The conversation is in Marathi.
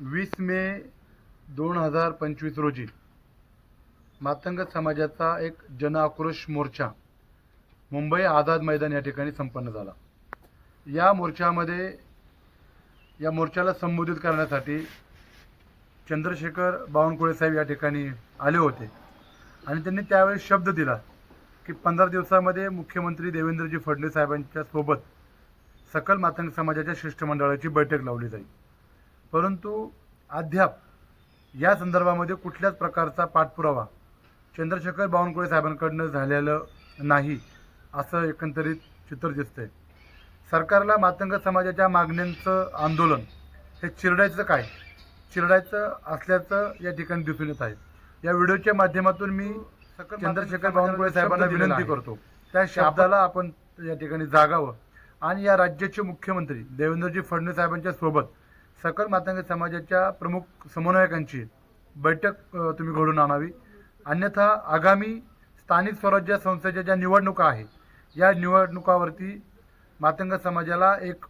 वीस मे दोन हजार पंचवीस रोजी मातंग समाजाचा एक जन आक्रोश मोर्चा मुंबई आझाद मैदान या ठिकाणी संपन्न झाला. या मोर्चामध्ये या मोर्चाला संबोधित करण्यासाठी चंद्रशेखर बावनकुळे साहेब या ठिकाणी आले होते. आणि त्यांनी त्यावेळी शब्द दिला की पंधरा दिवसामध्ये मुख्यमंत्री देवेंद्रजी फडणवीस साहेबांच्या सोबत सकल मातंग समाजाच्या शिष्टमंडळाची बैठक लावली जाईल. परंतु अद्याप या संदर्भामध्ये कुठल्याच प्रकारचा पाठपुरावा चंद्रशेखर बावनकुळे साहेबांकडनं झालेलं नाही असं एकंदरीत चित्र दिसतंय. सरकारला मातंग समाजाच्या मागण्यांचं आंदोलन हे चिरडायचं काय? चिरडायचं असल्याचं या ठिकाणी दिसून येत आहे. या व्हिडिओच्या माध्यमातून मी चंद्रशेखर बावनकुळे साहेबांना विनंती करतो. त्या शब्दाला आपण या ठिकाणी जागावं. आणि या राज्याचे मुख्यमंत्री देवेंद्रजी फडणवीस साहेबांच्या सोबत सकल मातंग समाजाच्या प्रमुख समन्वयकांची बैठक तुम्ही घडून आणावी. अन्यथा आगामी स्थानिक स्वराज्य संस्थेच्या ज्या निवडणुका आहे या निवडणुकावरती मातंग समाजाला एक